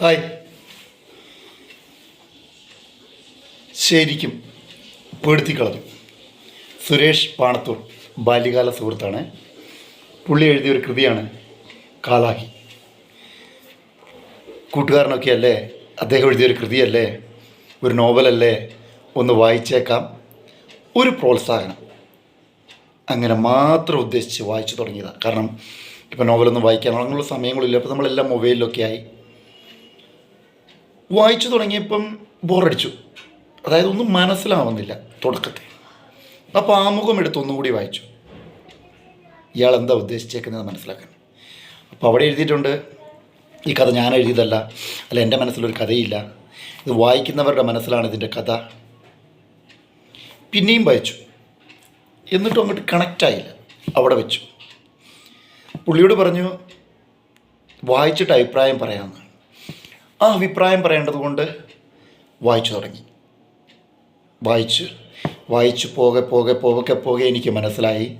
Hi. ശരിക്കും പേടുത്തിക്കളഞ്ഞു. സുരേഷ് പാണത്തൂർ ബാല്യകാല സുഹൃത്താണ്. പുള്ളി എഴുതിയ ഒരു കൃതിയാണ് കാലാഹി. കൂട്ടുകാരനൊക്കെ അല്ലേ? അദ്ദേഹം എഴുതിയൊരു കൃതിയല്ലേ? ഒരു നോവലല്ലേ? ഒന്ന് വായിച്ചേക്കാം. ഒരു പ്രോത്സാഹനം. അങ്ങനെ മാത്രം ഉദ്ദേശിച്ച് വായിച്ചു തുടങ്ങിയതാണ് കാരണം ഇപ്പോൾ നോവലൊന്നും വായിക്കാൻ അങ്ങനെയുള്ള സമയങ്ങളില്ല. അപ്പോൾ നമ്മളെല്ലാം മൊബൈലിലൊക്കെ ആയി. വായിച്ചു തുടങ്ങിയപ്പം ബോറടിച്ചു. അതായത് ഒന്നും മനസ്സിലാവുന്നില്ല തുടക്കത്തിൽ. അപ്പോൾ ആമുഖം എടുത്ത് ഒന്നുകൂടി വായിച്ചു. ഇയാൾ എന്താ ഉദ്ദേശിച്ചേക്കുന്നത് മനസ്സിലാക്കാൻ. അപ്പോൾ അവിടെ എഴുതിയിട്ടുണ്ട് ഈ കഥ ഞാൻ എഴുതിയതല്ല അല്ല എന്റെ മനസ്സിലൊരു കഥയില്ല. ഇത് വായിക്കുന്നവരുടെ മനസ്സിലാണ് ഇതിന്റെ കഥ. പിന്നെയും വായിച്ചു. എന്നിട്ടും അങ്ങോട്ട് കണക്റ്റായില്ല അവിടെ വെച്ചു. പുള്ളിയോട് പറഞ്ഞു വായിച്ചിട്ട് അഭിപ്രായം പറയാമെന്ന്. ആ അഭിപ്രായം പറയേണ്ടത് കൊണ്ട് വായിച്ചു തുടങ്ങി. വായിച്ച്. വായിച്ചു പോകെ പോകെ പോകെ പോകെ എനിക്ക് മനസ്സിലായി.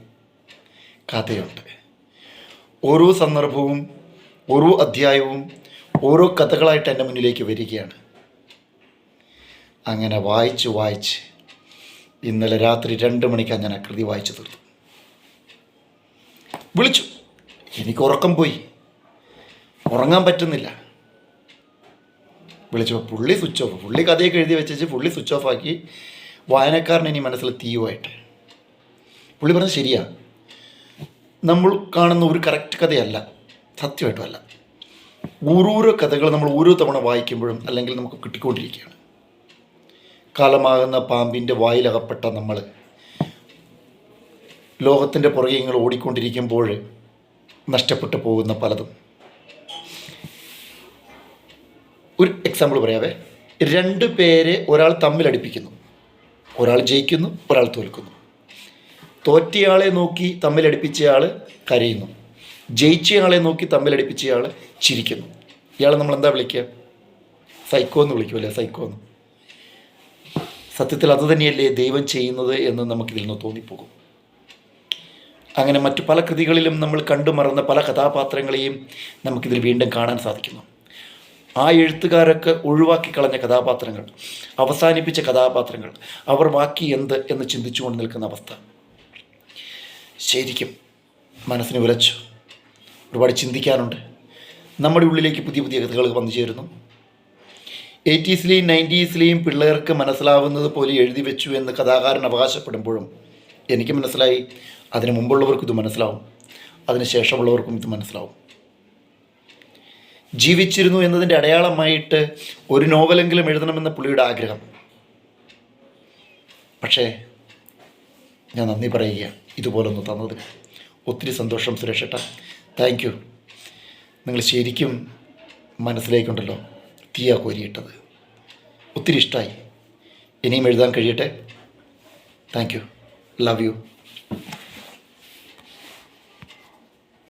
കഥയുണ്ട്. ഓരോ സന്ദർഭവും ഓരോ അധ്യായവും ഓരോ കഥകളായിട്ട് എന്റെ മുന്നിലേക്ക് വരികയാണ്. അങ്ങനെ വായിച്ച് വായിച്ച് ഇന്നലെ രാത്രി രണ്ട് മണിക്കാണ് ഞാൻ ആ കൃതി വായിച്ചു തീർത്തു. വിളിച്ചു. എനിക്ക് ഉറക്കം പോയി. ഉറങ്ങാൻ പറ്റുന്നില്ല. വിളിച്ചപ്പോൾ പുള്ളി സ്വിച്ച് ഓഫ് പുള്ളി കഥയൊക്കെ എഴുതി വെച്ചിട്ട് പുള്ളി സ്വിച്ച് ഓഫ് ആക്കി വായനക്കാരൻ ഇനി മനസ്സിൽ തീയുമായിട്ട്. പുള്ളി പറഞ്ഞത് ശരിയാ. നമ്മൾ കാണുന്ന ഒരു കറക്റ്റ് കഥയല്ല. സത്യമായിട്ടും അല്ല ഓരോരോ കഥകൾ നമ്മൾ ഓരോ തവണ വായിക്കുമ്പോഴും അല്ലെങ്കിൽ നമുക്ക് കിട്ടിക്കൊണ്ടിരിക്കുകയാണ്. കാലമാകുന്ന പാമ്പിന്റെ വായിലകപ്പെട്ട നമ്മൾ ലോകത്തിന്റെ പുറകെ ഇങ്ങനെ ഓടിക്കൊണ്ടിരിക്കുമ്പോൾ നഷ്ടപ്പെട്ടു പോകുന്ന പലതും. ഒരു എക്സാമ്പിൾ പറയാവേ. രണ്ട് പേരെ ഒരാൾ തമ്മിലടിപ്പിക്കുന്നു ഒരാൾ ജയിക്കുന്നു ഒരാൾ തോൽക്കുന്നു. തോറ്റയാളെ നോക്കി തമ്മിലടിപ്പിച്ചയാൾ കരയുന്നു. ജയിച്ചയാളെ നോക്കി തമ്മിലടിപ്പിച്ചയാൾ ചിരിക്കുന്നു. ഇയാളെ നമ്മൾ എന്താ വിളിക്കുക? സൈക്കോ എന്ന് വിളിക്കുമല്ലേ സൈക്കോ എന്ന്. സത്യത്തിൽ അത് തന്നെയല്ലേ ദൈവം ചെയ്യുന്നത് എന്ന് നമുക്കിതിൽ നിന്ന് തോന്നിപ്പോകും. അങ്ങനെ മറ്റു പല കൃതികളിലും നമ്മൾ കണ്ടു മറന്ന പല കഥാപാത്രങ്ങളെയും നമുക്കിതിൽ വീണ്ടും കാണാൻ സാധിക്കുന്നു. ആ എഴുത്തുകാരൊക്കെ ഒഴിവാക്കി കളഞ്ഞ കഥാപാത്രങ്ങൾ അവസാനിപ്പിച്ച കഥാപാത്രങ്ങൾ അവർ ബാക്കി എന്ത് എന്ന് ചിന്തിച്ചുകൊണ്ട് നിൽക്കുന്ന അവസ്ഥ. ശരിക്കും മനസ്സിന് ഉലച്ചു ഒരുപാട് ചിന്തിക്കാനുണ്ട്. നമ്മുടെ ഉള്ളിലേക്ക് പുതിയ പുതിയ കഥകൾ വന്നു ചേരുന്നു. എയ്റ്റീസിലെയും നയന്റീസിലെയും പിള്ളേർക്ക് മനസ്സിലാവുന്നത് പോലെ എഴുതി വെച്ചു എന്ന് കഥാകാരൻ അവകാശപ്പെടുമ്പോഴും എനിക്ക് മനസ്സിലായി. അതിന് മുമ്പുള്ളവർക്കും ഇത് മനസ്സിലാവും. അതിന് ശേഷമുള്ളവർക്കും ഇത് മനസ്സിലാവും. ജീവിച്ചിരുന്നു എന്നതിന്റെ അടയാളമായിട്ട് ഒരു നോവലെങ്കിലും എഴുതണമെന്ന പുള്ളിയുടെ ആഗ്രഹം. പക്ഷേ ഞാൻ നന്ദി പറയുക ഇതുപോലൊന്ന് തന്നത് ഒത്തിരി സന്തോഷം സുരേഷേട്ട. താങ്ക് യു നിങ്ങൾ ശരിക്കും മനസ്സിലേക്കുണ്ടല്ലോ തീയാ കോരിയിട്ടത്. ഒത്തിരി ഇഷ്ടമായി ഇനിയും എഴുതാൻ കഴിയട്ടെ. Thank you love you